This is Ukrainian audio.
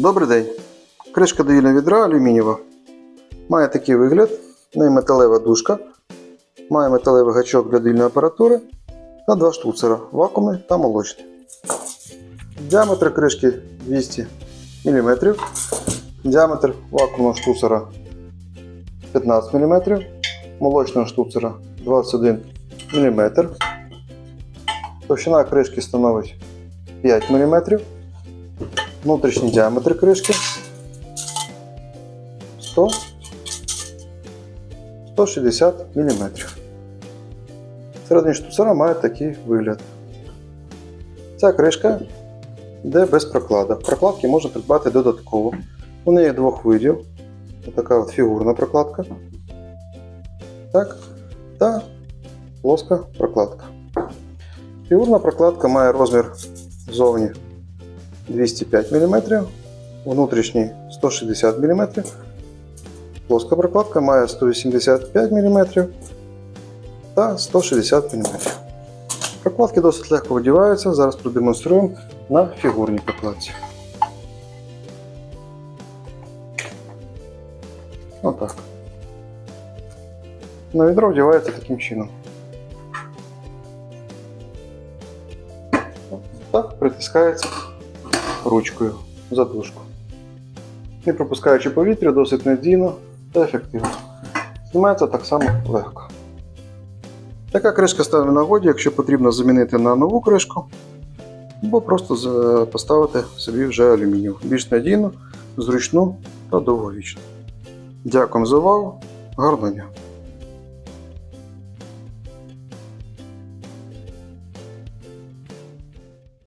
Добрий день. Кришка доїльного відра алюмінієва. Має такий вигляд. В неї металева дужка. Має металевий гачок для доїльної апаратури та два штуцера вакуумний та молочний. Діаметр кришки 200 мм. Діаметр вакуумного штуцера 15 мм. Молочного штуцера 21 мм. Товщина кришки становить 5 мм. Внутрішній діаметр кришки 100 160 мм. Середній штуцера має такий вигляд. Ця кришка йде без прокладок. Прокладки можна придбати додатково. У неї двох видів. Така от фігурна прокладка. Так. Та плоска прокладка. Фігурна прокладка має розмір зовні 205 мм, внутрішній 160 мм. Плоска прокладка має 185 мм та 160 мм. Прокладки досить легко видіваються. Зараз продемонструємо на фігурній прокладці. Отак. На відро вдівається таким чином. Так, притискається Ручкою за дужку. Не пропускаючи повітря, досить надійно та ефективно. Знімається так само легко. Така кришка стане в нагоді, якщо потрібно замінити на нову кришку, або просто поставити собі вже алюмінієву. Більш надійну, зручну та довговічну. Дякую за увагу. Гарного дня!